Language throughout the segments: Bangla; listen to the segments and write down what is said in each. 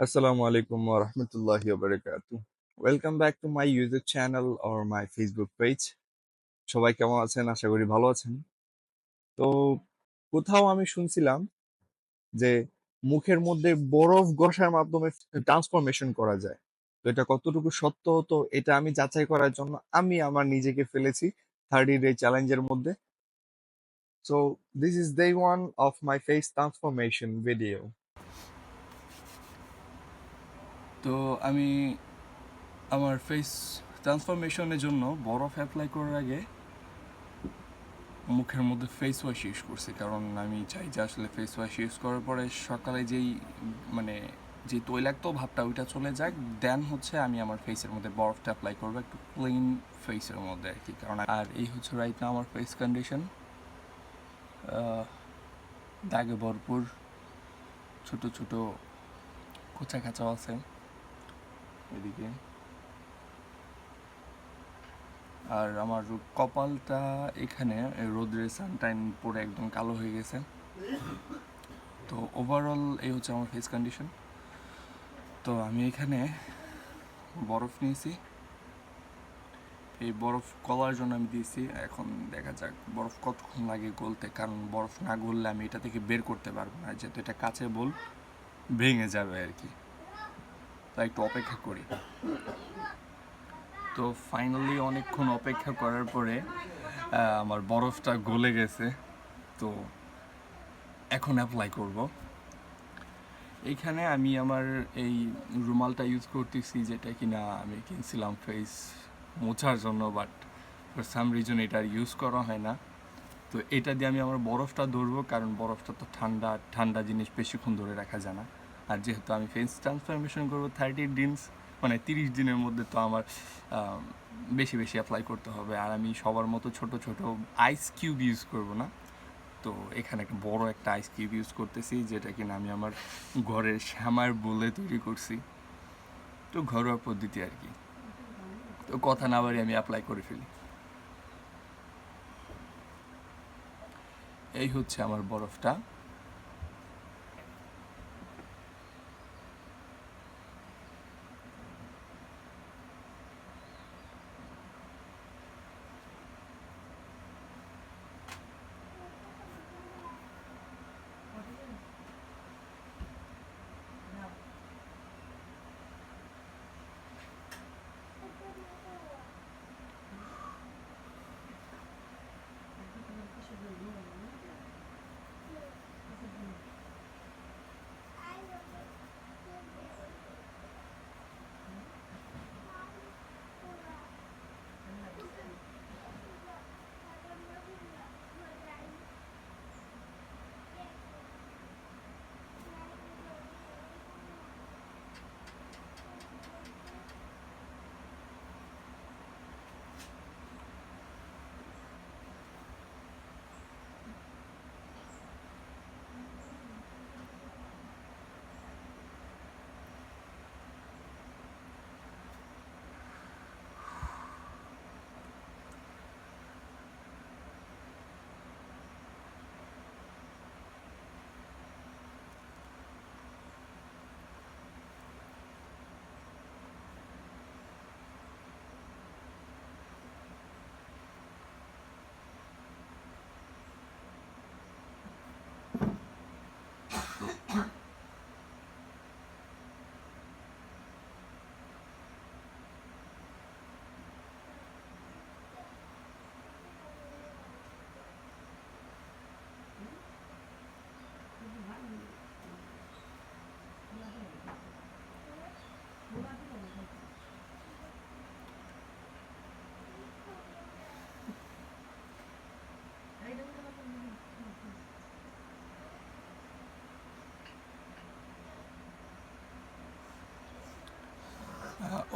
Assalamu alaikum wa rahmatullahi wa barakatuh. Welcome back to my YouTube channel or my Facebook. সবাই কেমন আছেন? আশা করি ভালো আছেন। তো কোথাও আমি শুনছিলাম যে মুখের মধ্যে বরফ ঘষার মাধ্যমে ট্রান্সফরমেশন করা যায়। তো এটা কতটুকু সত্য হতো এটা আমি যাচাই করার জন্য আমি আমার নিজেকে ফেলেছি থার্টি ডে চ্যালেঞ্জের মধ্যে। So this is day one of my face transformation video তো আমি আমার ফেস ট্রান্সফরমেশনের জন্য বরফ অ্যাপ্লাই করার আগে মুখের মধ্যে ফেস ওয়াশ ইউজ করছি। কারণ আমি চাই যে আসলে ফেস ওয়াশ ইউজ করার পরে সকালে যেই মানে যে তৈলাক্ত ভাবটা ওইটা চলে যাক দেন হচ্ছে আমি আমার ফেসের মধ্যে বরফটা অ্যাপ্লাই করব একটু ক্লিন ফেসের মধ্যে আর কি কারণ আর এই হচ্ছে রাইট না আমার ফেস কন্ডিশন দাগে ভরপুর, ছোট ছোট কোচা খাঁচাও আছে। এদিকে। আর আমার কপালটা এখানে রোদ্রে সানটাইন পরে একদম কালো হয়ে গেছে। তো ওভারঅল এই হচ্ছে আমার ফেস কন্ডিশন তো আমি এখানে বরফ নিয়েছি। এই বরফ গলার জন্য আমি দিয়েছি। এখন দেখা যাক বরফ কতক্ষণ লাগে গলতে, কারণ বরফ না গললে আমি এটা থেকে বের করতে পারব না। যেহেতু এটা কাছে বল, ভেঙে যাবে আর কি। তাই একটু অপেক্ষা করি। তো ফাইনালি অনেকক্ষণ অপেক্ষা করার পরে আমার বরফটা গলে গেছে। তো এখন অ্যাপ্লাই করব। এইখানে আমি আমার এই রুমালটা ইউজ করতেছি যেটা কিনা আমি কিনছিলাম ফেস মোছার জন্য বাট ফর সাম রিজন এটা ইউজ করা হয় না। তো এটা দিয়ে আমি আমার বরফটা ধরবো, কারণ বরফটা তো ঠান্ডা ঠান্ডা জিনিস বেশিক্ষণ ধরে রাখা যায় না। আর যেহেতু আমি ফেস ট্রান্সফরমেশন করব থার্টি ডিনস মানে তিরিশ দিনের মধ্যে তো আমার বেশি বেশি অ্যাপ্লাই করতে হবে। আর আমি সবার মতো ছোট ছোট আইস কিউব ইউজ করব না। তো এখানে একটা বড় একটা আইস কিউব ইউজ করতেছি, যেটা কিনা আমি আমার ঘরের শ্যামার বলে তৈরি করছি। তো ঘরোয়া পদ্ধতি আর কি। তো কথা না বাড়ি আমি অ্যাপ্লাই করে ফেলি। এই হচ্ছে আমার বরফটা।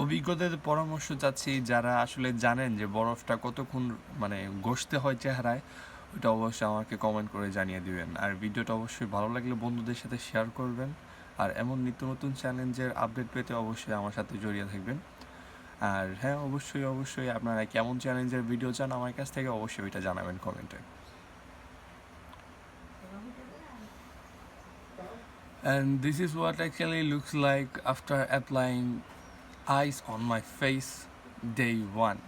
অভিজ্ঞতাদের পরামর্শ চাচ্ছি যারা আসলে জানেন যে বরফটা কতক্ষণ মানে ঘষতে হয় চেহারায় ওটা অবশ্যই আমাকে কমেন্ট করে জানিয়ে দিবেন। আর ভিডিওটা অবশ্যই ভালো লাগলে বন্ধুদের সাথে শেয়ার করবেন। আর এমন নিত্য নতুন চ্যালেঞ্জের আপডেট পেতে অবশ্যই আমার সাথে জড়িয়ে থাকবেন। আর হ্যাঁ অবশ্যই অবশ্যই আপনারা কেমন চ্যালেঞ্জের ভিডিও চান আমার কাছ থেকে অবশ্যই ওইটা জানাবেন কমেন্টে and this is what actually looks like after applying ice on my face day one